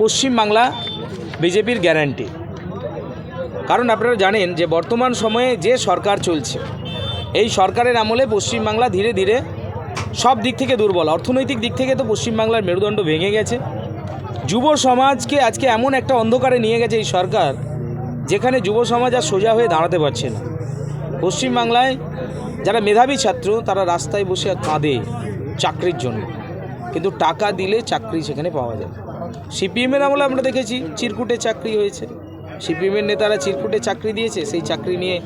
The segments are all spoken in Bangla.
পশ্চিমবাংলা বিজেপির গ্যারান্টি। কারণ আপনারা জানেন যে বর্তমান সময়ে যে সরকার চলছে, এই সরকারের আমলে পশ্চিমবাংলা ধীরে ধীরে সব দিক থেকে দুর্বল। অর্থনৈতিক দিক থেকে তো পশ্চিমবাংলার মেরুদণ্ড ভেঙে গেছে। যুব সমাজকে আজকে এমন একটা অন্ধকারে নিয়ে গেছে এই সরকার, যেখানে যুব সমাজ আর সোজা হয়ে দাঁড়াতে পারছে না। পশ্চিমবাংলায় যারা মেধাবী ছাত্র, তারা রাস্তায় বসে কাঁদে চাকরির জন্য। কিন্তু টাকা দিলে চাকরি সেখানে পাওয়া যায়। সিপিএমের আমলে আমরা দেখেছি চিরকুটে চাকরি হয়েছে। সিপিএমের নেতারা চিরকুটে চাকরি দিয়েছে, সেই চাকরি নিয়ে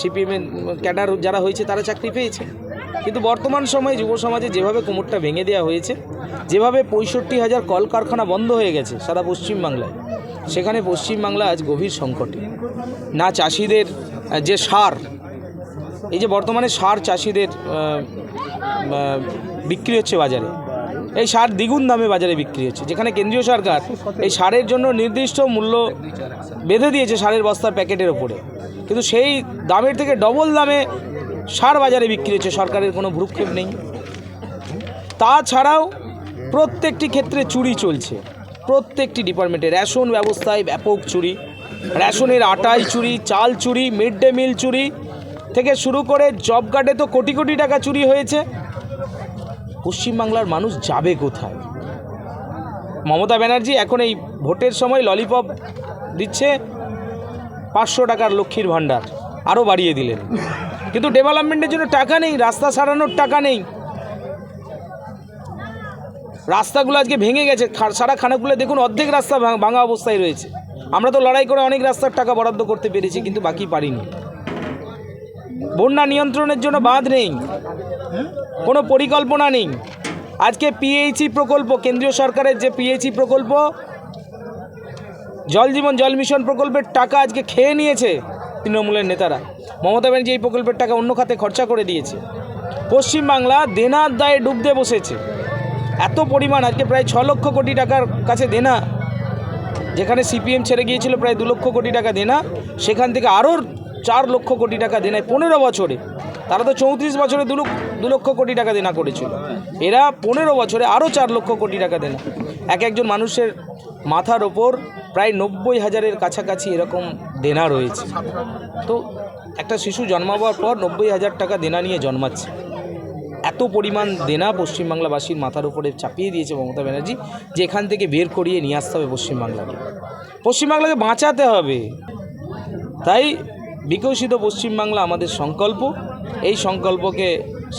সিপিএমের ক্যাডার যারা হয়েছে তারা চাকরি পেয়েছে। কিন্তু বর্তমান সময়ে যুব সমাজে যেভাবে কোমরটা ভেঙে দেওয়া হয়েছে, যেভাবে পঁয়ষট্টি হাজার কলকারখানা বন্ধ হয়ে গেছে সারা পশ্চিমবাংলায়, সেখানে পশ্চিমবাংলা আজ গভীর সংকটে। না চাষিদের যে সার, এই যে বর্তমানে সার চাষিদের বিক্রি হচ্ছে বাজারে। এই সার দ্বিগুণ দামে বাজারে বিক্রি হচ্ছে। যেখানে কেন্দ্রীয় সরকার এই সারের জন্য নির্দিষ্ট মূল্য বেঁধে দিয়েছে সারের বস্তার প্যাকেটের ওপরে। কিন্তু সেই দামের থেকে ডবল দামে সার বাজারে বিক্রি হচ্ছে। সরকারের কোনো ভ্রুক্ষেপ নেই। তাছাড়াও প্রত্যেকটি ক্ষেত্রে চুরি চলছে। প্রত্যেকটি ডিপার্টমেন্টে রেশন ব্যবস্থায় ব্যাপক চুরি। রেশনের আটাই চুরি, চাল চুরি, মিড ডে মিল চুরি থেকে শুরু করে জব কার্ডে তো কোটি কোটি টাকা চুরি হয়েছে। পশ্চিমবাংলার মানুষ যাবে কোথায়? মমতা ব্যানার্জি এখন এই ভোটের সময় ললিপপ দিচ্ছে, পাঁচশো টাকার লক্ষ্মীর ভাণ্ডার আরও বাড়িয়ে দিলেন। কিন্তু ডেভেলপমেন্টের জন্য টাকা নেই, রাস্তা সারানোর টাকা নেই। রাস্তাগুলো আজকে ভেঙে গেছে সারা খানাগুলো দেখুন অর্ধেক রাস্তা ভাঙা অবস্থায় রয়েছে। আমরা তো লড়াই করে অনেক রাস্তার টাকা বরাদ্দ করতে পেরেছি, কিন্তু বাকি পারিনি। বন্যা নিয়ন্ত্রণের জন্য বাঁধ নেই। কোনো পরিকল্পনা নেই। আজকে পিএইচি প্রকল্প, কেন্দ্রীয় সরকারের যে পিএইচি প্রকল্প, জল জীবন, জল মিশন প্রকল্পের টাকা আজকে খেয়ে নিয়েছে তৃণমূলের নেতারা। মমতা ব্যানার্জি এই প্রকল্পের টাকা অন্য খাতে খরচা করে দিয়েছে। পশ্চিমবাংলা দেনার দায়ে ডুবতে বসেছে। এত পরিমাণ, আজকে প্রায় ছ লক্ষ কোটি টাকার কাছে দেনা। যেখানে সিপিএম ছেড়ে গিয়েছিল প্রায় দু লক্ষ কোটি টাকা দেনা, সেখান থেকে আরও চার লক্ষ কোটি টাকা দেনায় পনেরো বছরে। তারা তো চৌত্রিশ বছরে দু দু লক্ষ কোটি টাকা দেনা করেছিল। এরা পনেরো বছরে আরও চার লক্ষ কোটি টাকা দেনা। এক একজন মানুষের মাথার ওপর প্রায় নব্বই হাজারের কাছাকাছি এরকম দেনা রয়েছে। তো একটা শিশু জন্মাবার পর নব্বই হাজার টাকা দেনা নিয়ে জন্মাচ্ছে। এত পরিমাণ দেনা পশ্চিমবাংলাবাসীর মাথার উপরে চাপিয়ে দিয়েছে মমতা ব্যানার্জি, যে এখান থেকে বের করিয়ে নিয়ে আসতে হবে পশ্চিমবাংলাকে। পশ্চিমবাংলাকে বাঁচাতে হবে। তাই বিকশিত পশ্চিমবাংলা আমাদের সংকল্প। এই সংকল্পকে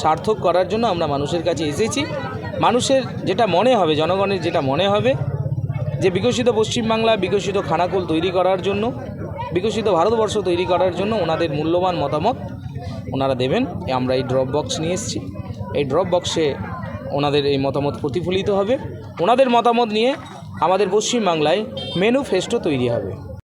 সার্থক করার জন্য আমরা মানুষের কাছে এসেছি। মানুষের যেটা মনে হবে, জনগণের যেটা মনে হবে, যে বিকশিত পশ্চিমবাংলা, বিকশিত খানাকুল তৈরি করার জন্য, বিকশিত ভারতবর্ষ তৈরি করার জন্য ওনাদের মূল্যবান মতামত ওনারা দেবেন। আমরা এই ড্রপ বক্স নিয়ে এসেছি। এই ড্রপ বক্সে ওনাদের এই মতামত প্রতিফলিত হবে। ওনাদের মতামত নিয়ে আমাদের পশ্চিমবাংলায় মেনুফেস্টো তৈরি হবে।